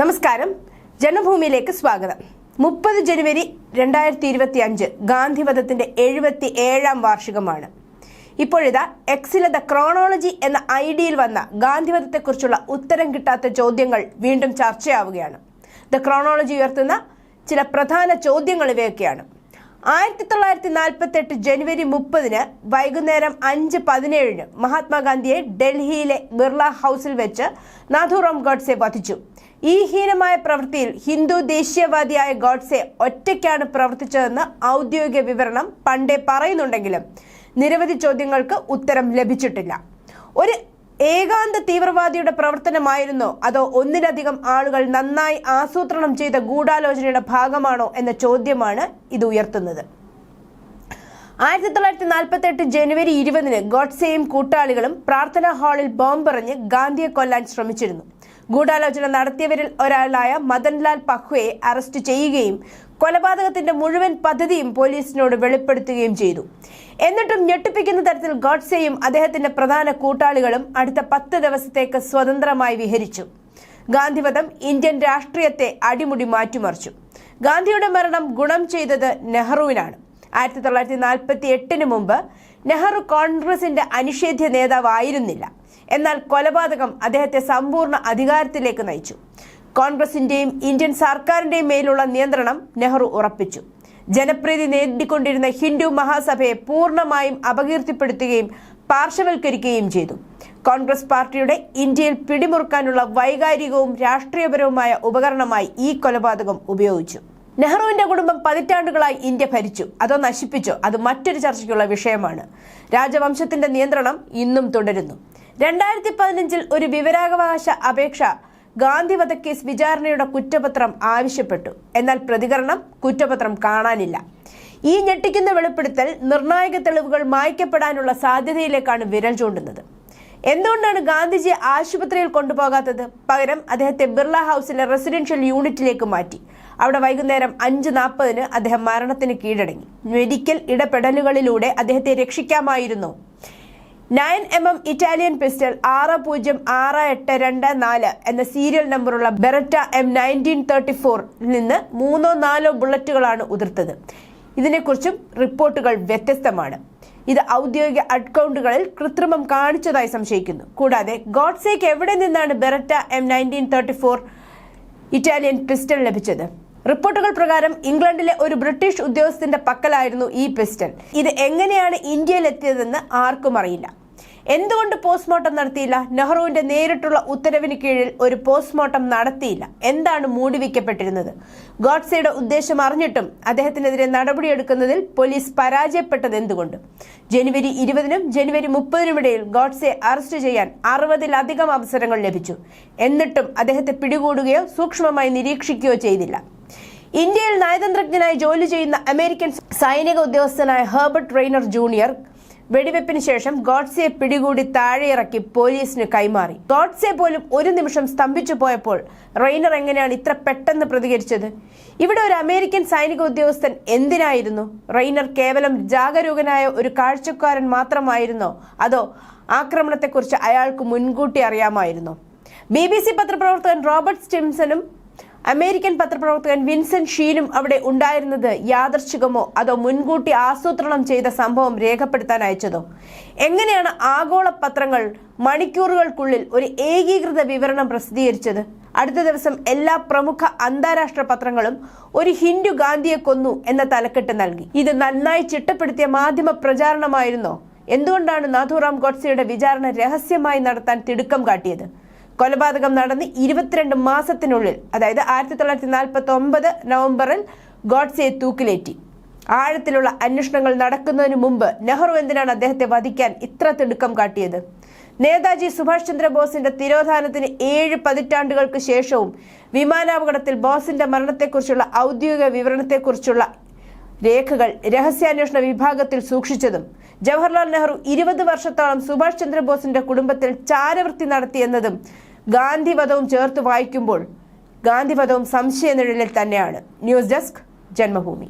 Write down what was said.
നമസ്കാരം. ജനഭൂമിയിലേക്ക് സ്വാഗതം. മുപ്പത് ജനുവരി രണ്ടായിരത്തി ഇരുപത്തി അഞ്ച് ഗാന്ധിവധത്തിന്റെ എഴുപത്തി ഏഴാം വാർഷികമാണ്. ഇപ്പോഴിതാ എക്സിലെ ദ ക്രോണോളജി എന്ന ഐഡിയിൽ വന്ന ഗാന്ധിവധത്തെക്കുറിച്ചുള്ള ഉത്തരം കിട്ടാത്ത ചോദ്യങ്ങൾ വീണ്ടും ചർച്ചയാവുകയാണ്. ദ ക്രോണോളജി ഉയർത്തുന്ന ചില പ്രധാന ചോദ്യങ്ങൾ ഇവയൊക്കെയാണ്. ആയിരത്തി തൊള്ളായിരത്തി നാൽപ്പത്തി എട്ട് ജനുവരി മുപ്പതിന് വൈകുന്നേരം അഞ്ച് പതിനേഴിന് മഹാത്മാഗാന്ധിയെ ഡൽഹിയിലെ ബിർള ഹൗസിൽ വെച്ച് നാഥുറാം ഗോഡ്സെ വധിച്ചു. ഈ ഹീനമായ പ്രവൃത്തിയിൽ ഹിന്ദു ദേശീയവാദിയായ ഗോഡ്സെ ഒറ്റയ്ക്കാണ് പ്രവർത്തിച്ചതെന്ന് ഔദ്യോഗിക വിവരണം പണ്ടേ പറയുന്നുണ്ടെങ്കിലും നിരവധി ചോദ്യങ്ങൾക്ക് ഉത്തരം ലഭിച്ചിട്ടില്ല. ഒരു ഏകാന്ത തീവ്രവാദിയുടെ പ്രവർത്തനമായിരുന്നോ. അതോ ഒന്നിലധികം ആളുകൾ നന്നായി ആസൂത്രണം ചെയ്ത ഗൂഢാലോചനയുടെ ഭാഗമാണോ എന്ന ചോദ്യമാണ് ഇത് ഉയർത്തുന്നത്. ആയിരത്തി തൊള്ളായിരത്തി നാൽപ്പത്തി എട്ട് ജനുവരി ഇരുപതിന് ഗോഡ്സെയും കൂട്ടാളികളും പ്രാർത്ഥനാ ഹാളിൽ ബോംബെറിഞ്ഞ് ഗാന്ധിയെ കൊല്ലാൻ ശ്രമിച്ചിരുന്നു. ഗൂഢാലോചന നടത്തിയവരിൽ ഒരാളായ മദൻലാൽ പഹ്വയെ അറസ്റ്റ് ചെയ്യുകയും കൊലപാതകത്തിന്റെ മുഴുവൻ പദ്ധതിയും പോലീസിനോട് വെളിപ്പെടുത്തുകയും ചെയ്തു. എന്നിട്ടും ഞെട്ടിപ്പിക്കുന്ന തരത്തിൽ ഗോഡ്സെയും അദ്ദേഹത്തിന്റെ പ്രധാന കൂട്ടാളികളും അടുത്ത പത്ത് ദിവസത്തേക്ക് സ്വതന്ത്രമായി വിഹരിച്ചു. ഗാന്ധിവധം ഇന്ത്യൻ രാഷ്ട്രീയത്തെ അടിമുടി മാറ്റിമറിച്ചു. ഗാന്ധിയുടെ മരണം ഗുണം ചെയ്തത് നെഹ്റുവിനാണ്. ആയിരത്തി തൊള്ളായിരത്തി നാൽപ്പത്തി എട്ടിന് മുമ്പ് നെഹ്റു കോൺഗ്രസിന്റെ അനിഷേധ്യ നേതാവായിരുന്നില്ല. എന്നാൽ കൊലപാതകം അദ്ദേഹത്തെ സമ്പൂർണ അധികാരത്തിലേക്ക് നയിച്ചു. കോൺഗ്രസിന്റെയും ഇന്ത്യൻ സർക്കാരിന്റെയും മേലുള്ള നിയന്ത്രണം നെഹ്റു ഉറപ്പിച്ചു. ജനപ്രീതി നേടിക്കൊണ്ടിരുന്ന ഹിന്ദു മഹാസഭയെ പൂർണമായും അപകീർത്തിപ്പെടുത്തുകയും പാർശ്വവൽക്കരിക്കുകയും ചെയ്തു. കോൺഗ്രസ് പാർട്ടിയുടെ ഇന്ത്യയിൽ പിടിമുറുക്കാനുള്ള വൈകാരികവും രാഷ്ട്രീയപരവുമായ ഉപകരണമായി ഈ കൊലപാതകം ഉപയോഗിച്ചു. നെഹ്റുവിന്റെ കുടുംബം പതിറ്റാണ്ടുകളായി ഇന്ത്യ ഭരിച്ചു. അതോ നശിപ്പിച്ചോ? അത് മറ്റൊരു ചർച്ചയ്ക്കുള്ള വിഷയമാണ്. രാജവംശത്തിന്റെ നിയന്ത്രണം ഇന്നും തുടരുന്നു. രണ്ടായിരത്തി പതിനഞ്ചിൽ ഒരു വിവരാവകാശ അപേക്ഷ ഗാന്ധി വധക്കേസ് വിചാരണയുടെ കുറ്റപത്രം ആവശ്യപ്പെട്ടു. എന്നാൽ പ്രതികരണം കുറ്റപത്രം കാണാനില്ല. ഈ ഞെട്ടിക്കുന്ന വെളിപ്പെടുത്തൽ നിർണായക തെളിവുകൾ മായ്ക്കപ്പെടാനുള്ള സാധ്യതയിലേക്കാണ് വിരൽ ചൂണ്ടുന്നത്. എന്തുകൊണ്ടാണ് ഗാന്ധിജിയെ ആശുപത്രിയിൽ കൊണ്ടുപോകാത്തത്? പകരം അദ്ദേഹത്തെ ബിർള ഹൗസിലെ റെസിഡൻഷ്യൽ യൂണിറ്റിലേക്ക് മാറ്റി. അവിടെ വൈകുന്നേരം അഞ്ച് നാൽപ്പതിന് അദ്ദേഹം മരണത്തിന് കീഴടങ്ങി. മെഡിക്കൽ ഇടപെടലുകളിലൂടെ അദ്ദേഹത്തെ രക്ഷിക്കാമായിരുന്നു. Nine M M Italian pistol ആറ് പൂജ്യം ആറ് എട്ട് രണ്ട് നാല് എന്ന സീരിയൽ നമ്പറുള്ള ബെററ്റ എം നയന്റീൻ തേർട്ടി ഫോറിൽ നിന്ന് മൂന്നോ നാലോ ബുള്ളറ്റുകളാണ് ഉതിർത്തത്. ഇതിനെക്കുറിച്ചും റിപ്പോർട്ടുകൾ വ്യത്യസ്തമാണ്. ഇത് ഔദ്യോഗിക അക്കൗണ്ടുകളിൽ കൃത്രിമം കാണിച്ചതായി സംശയിക്കുന്നു. കൂടാതെ ഗോഡ്സേക്ക് എവിടെ നിന്നാണ് Beretta M nineteen thirty four Italian pistol ലഭിച്ചത്? റിപ്പോർട്ടുകൾ പ്രകാരം ഇംഗ്ലണ്ടിലെ ഒരു ബ്രിട്ടീഷ് ഉദ്യോഗസ്ഥന്റെ പക്കലായിരുന്നു ഈ പിസ്റ്റൾ ഇത് എങ്ങനെയാണ് ഇന്ത്യയിലെത്തിയതെന്ന് ആർക്കും അറിയില്ല. എന്തുകൊണ്ട് പോസ്റ്റ്മോർട്ടം നടത്തിയില്ല? നെഹ്റുവിന്റെ നേരിട്ടുള്ള ഉത്തരവിന് കീഴിൽ ഒരു പോസ്റ്റ്മോർട്ടം നടത്തിയില്ല. എന്താണ് മൂടിവെക്കപ്പെട്ടിരുന്നത് ഗോഡ്സെയുടെ ഉദ്ദേശം അറിഞ്ഞിട്ടും അദ്ദേഹത്തിനെതിരെ നടപടിയെടുക്കുന്നതിൽ പോലീസ് പരാജയപ്പെട്ടത് എന്തുകൊണ്ട്? ജനുവരി ഇരുപതിനും ജനുവരി മുപ്പതിനുമിടയിൽ ഗോഡ്സെ അറസ്റ്റ് ചെയ്യാൻ അറുപതിലധികം അവസരങ്ങൾ ലഭിച്ചു. എന്നിട്ടും അദ്ദേഹത്തെ പിടികൂടുകയോ സൂക്ഷ്മമായി നിരീക്ഷിക്കുകയോ ചെയ്തില്ല. ഇന്ത്യയിൽ നയതന്ത്രജ്ഞനായി ജോലി ചെയ്യുന്ന അമേരിക്കൻ സൈനിക ഉദ്യോഗസ്ഥനായ ഹെർബർട്ട് റെയ്നർ ജൂനിയർ വെടിവെപ്പിന് ശേഷം ഗോഡ്സെ പിടികൂടി താഴെയിറക്കി പോലീസിന് കൈമാറി. ഗോഡ്സെ പോലും ഒരു നിമിഷം സ്തംഭിച്ചു പോയപ്പോൾ റെയ്നർ എങ്ങനെയാണ് ഇത്ര പെട്ടെന്ന് പ്രതികരിച്ചത്? ഇവിടെ ഒരു അമേരിക്കൻ സൈനിക ഉദ്യോഗസ്ഥൻ എന്തിനായിരുന്നു? റെയ്നർ കേവലം ജാഗരൂകനായ ഒരു കാഴ്ചക്കാരൻ മാത്രമായിരുന്നോ? അതോ ആക്രമണത്തെക്കുറിച്ച് അയാൾക്ക് മുൻകൂട്ടി അറിയാമായിരുന്നോ? ബി ബി സി പത്രപ്രവർത്തകൻ റോബർട്ട് സ്റ്റിംസണും അമേരിക്കൻ പത്രപ്രവർത്തകൻ വിൻസെന്റ് ഷീനും അവിടെ ഉണ്ടായിരുന്നത് യാദർച്ഛികമോ അതോ മുൻകൂട്ടി ആസൂത്രണം ചെയ്ത സംഭവം രേഖപ്പെടുത്താൻ അയച്ചതോ? എങ്ങനെയാണ് ആഗോള പത്രങ്ങൾ മണിക്കൂറുകൾക്കുള്ളിൽ ഒരു ഏകീകൃത വിവരണം പ്രസിദ്ധീകരിച്ചത്? അടുത്ത ദിവസം എല്ലാ പ്രമുഖ അന്താരാഷ്ട്ര പത്രങ്ങളും ഒരു ഹിന്ദു ഗാന്ധിയെ കൊന്നു എന്ന തലക്കെട്ട് നൽകി. ഇത് നന്നായി ചിട്ടപ്പെടുത്തിയ മാധ്യമ പ്രചാരണമായിരുന്നോ? എന്തുകൊണ്ടാണ് നാഥുറാം ഗോഡ്സെയുടെ വിചാരണ രഹസ്യമായി നടത്താൻ തിടുക്കം കാട്ടിയത്? കൊലപാതകം നടന്ന് ഇരുപത്തിരണ്ട് മാസത്തിനുള്ളിൽ അതായത് ആയിരത്തി തൊള്ളായിരത്തി നാൽപ്പത്തി ഒമ്പത് നവംബറിൽ ഗോഡ്സെ തൂക്കിലേറ്റി. ആഴത്തിലുള്ള അന്വേഷണങ്ങൾ നടക്കുന്നതിന് മുമ്പ് നെഹ്റു എന്തിനാണ് അദ്ദേഹത്തെ വധിക്കാൻ ഇത്ര തിടുക്കം കാട്ടിയത്? നേതാജി സുഭാഷ് ചന്ദ്രബോസിന്റെ തിരോധാനത്തിന് ഏഴ് പതിറ്റാണ്ടുകൾക്ക് ശേഷവും വിമാനാപകടത്തിൽ ബോസിന്റെ മരണത്തെക്കുറിച്ചുള്ള ഔദ്യോഗിക വിവരണത്തെക്കുറിച്ചുള്ള രേഖകൾ രഹസ്യാന്വേഷണ വിഭാഗത്തിൽ സൂക്ഷിച്ചതും ജവഹർലാൽ നെഹ്റു ഇരുപത് വർഷത്തോളം സുഭാഷ് ചന്ദ്രബോസിന്റെ കുടുംബത്തിൽ ചാരവൃത്തി നടത്തിയെന്നതും ഗാന്ധിവധവും ചേർത്ത് വായിക്കുമ്പോൾ ഗാന്ധിവധവും സംശയനിഴലിൽ തന്നെയാണ്. News desk Janmabhumi.